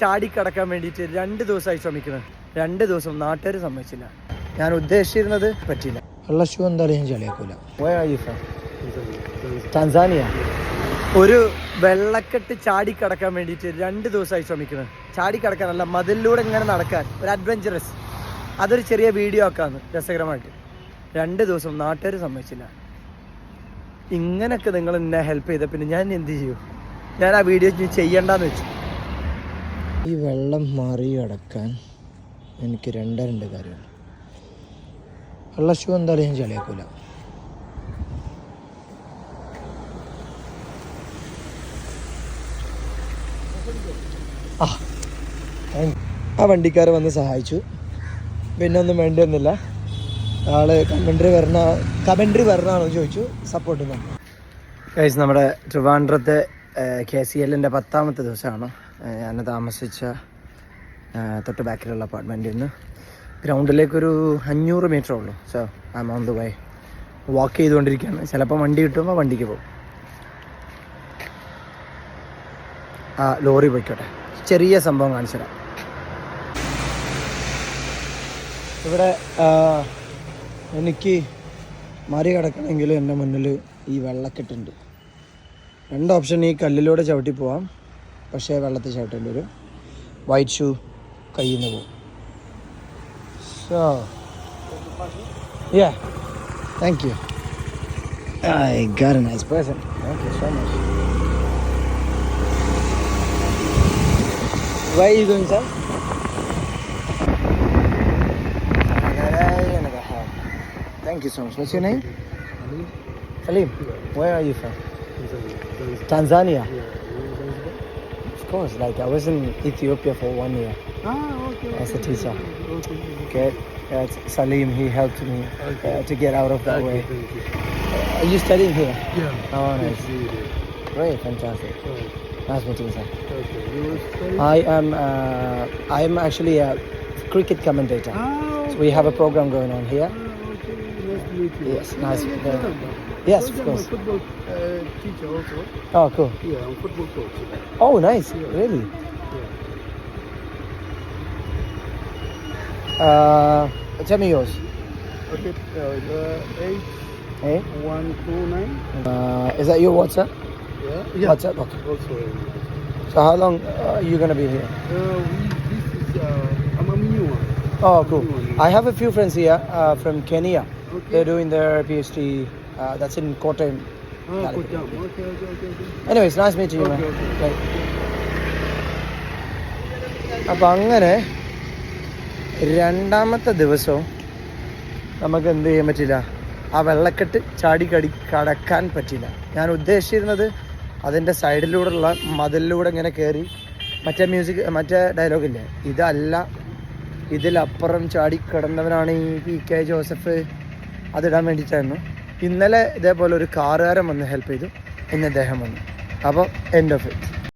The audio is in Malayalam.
ചാടി കടക്കാൻ വേണ്ടിയിട്ട് രണ്ട് ദിവസമായി ശ്രമിക്കുന്നത് രണ്ട് ദിവസം നാട്ടുകാർ സമ്മതിച്ചില്ല. ഞാൻ ഉദ്ദേശിച്ചിരുന്നത് പറ്റിയില്ല. ഉള്ള ഷൂ എന്തായാലും ഞാൻ ചളിയാക്കൂല. ടാൻസാനിയ ഒരു വെള്ളക്കെട്ട് ചാടി കടക്കാൻ വേണ്ടിയിട്ട് രണ്ട് ദിവസമായി ശ്രമിക്കുന്നത് ചാടി കടക്കാനല്ല മതിലിലൂടെ ഇങ്ങനെ നടക്കാൻ ഒരു അഡ്വഞ്ചറസ് അതൊരു ചെറിയ വീഡിയോ ആക്കാന്ന് രസകരമായിട്ട്. രണ്ട് ദിവസം നാട്ടുകാർ സമ്മതിച്ചില്ല. ഇങ്ങനെയൊക്കെ നിങ്ങൾ എന്നെ ഹെൽപ്പ് ചെയ്ത പിന്നെ ഞാൻ എന്ത് ചെയ്യും? ഞാൻ ആ വീഡിയോ ചെയ്യണ്ടെന്ന് വെച്ചു. ഈ വെള്ളം മാറി കിടക്കാൻ എനിക്ക് രണ്ട രണ്ട് കാര്യമാണ് വെള്ള ഷൂ എന്തായാലും ഞാൻ ചളിയാക്കൂല. ആ വണ്ടിക്കാർ വന്ന് സഹായിച്ചു. പിന്നെ ഒന്നും വേണ്ടി വന്നില്ല ആൾ കമൻട്രി വരണ കമൻട്രി വരണാണോ ചോദിച്ചു. സപ്പോർട്ട് തന്നു നമ്മുടെ ട്രിവാൻഡ്രത്തെ കെ സി എല്ലിന്റെ പത്താമത്തെ ദിവസമാണ്. ഞാൻ താമസിച്ച തൊട്ട് ബാക്കിലുള്ള അപ്പാർട്ട്മെന്റിൽ നിന്ന് ഗ്രൗണ്ടിലേക്കൊരു അഞ്ഞൂറ് മീറ്റർ ഉള്ളൂ. So I'm on the way walk ചെയ്തുകൊണ്ടിരിക്കുകയാണ്. ചിലപ്പോൾ വണ്ടി കിട്ടുമ്പോൾ വണ്ടിക്ക് പോകും. ആ ലോറി പോയിക്കോട്ടെ. ചെറിയ സംഭവം കാണിച്ചു തരാം ഇവിടെ എനിക്ക് മറി കിടക്കണമെങ്കിൽ എന്റെ മുന്നിൽ ഈ വെള്ളക്കെട്ടുണ്ട്. രണ്ട് ഓപ്ഷൻ ഈ കല്ലിലൂടെ ചവിട്ടി പോവാം പക്ഷേ വെള്ളത്തിൽ ചവിട്ടേണ്ടി വരും വൈറ്റ് ഷൂ കയ്യിൽ നിന്ന് പോകും so yeah thank you I got a nice person thank you so much Where are you going, sir? Thank you so much. What's your name? Salim. Where are you from? Tanzania. Of course, like I was in Ethiopia for one year Ah, okay. as a teacher. Okay. Okay. Salim. He helped me uh, to get out of that way. You. Are you studying here? Yeah. Oh, nice. Great. Fantastic. Nice meeting you, sir. Okay. You were studying? I am. Uh, I am actually a cricket commentator. Ah, So we have a program going on here. Ah, okay. Nice to meet you. Yes, nice. Yeah, very- yeah, Yes, yeah. of course. I'm a football uh, teacher also. Oh, cool. Yeah, I'm a football coach. Oh, nice. Really? Yeah. Uh, tell me yours. Okay. Uh, eight Hey. one two nine. Uh, is that your WhatsApp? Yeah. Yeah. WhatsApp. Okay. Also. So how long uh, are you gonna be here? Uh, we, this is uh, I'm a new one. Oh, cool. I have a few friends here uh, from Kenya. Okay. They're doing their PhD. Uh, that's in Kottayam. Oh, good. Okay, okay, okay, okay. Anyways, nice meeting you, okay, man. Okay. അപ്പം അങ്ങനെ രണ്ടാമത്തെ ദിവസവും നമുക്ക് എന്ത് ചെയ്യാൻ പറ്റില്ല ആ വെള്ളക്കെട്ട് ചാടി കടി കടക്കാൻ പറ്റില്ല ഞാൻ ഉദ്ദേശിച്ചിരുന്നത് അതിന്റെ സൈഡിലൂടെയുള്ള മതിലിലൂടെ ഇങ്ങനെ കയറി മറ്റേ മ്യൂസിക് മറ്റേ ഡയലോഗില്ലേ ഇതല്ല ഇതിലപ്പുറം ചാടി കിടന്നവനാണ് ഈ പി കെ ജോസഫ് അതിടാൻ വേണ്ടിയിട്ടായിരുന്നു. ഇന്നലെ ഇതേപോലെ ഒരു കാറുകാരൻ വന്ന് ഹെൽപ്പ് ചെയ്തു. ഇന്ന് അദ്ദേഹം വന്നു. അപ്പോൾ എൻഡ് ഓഫ് ഇറ്റ്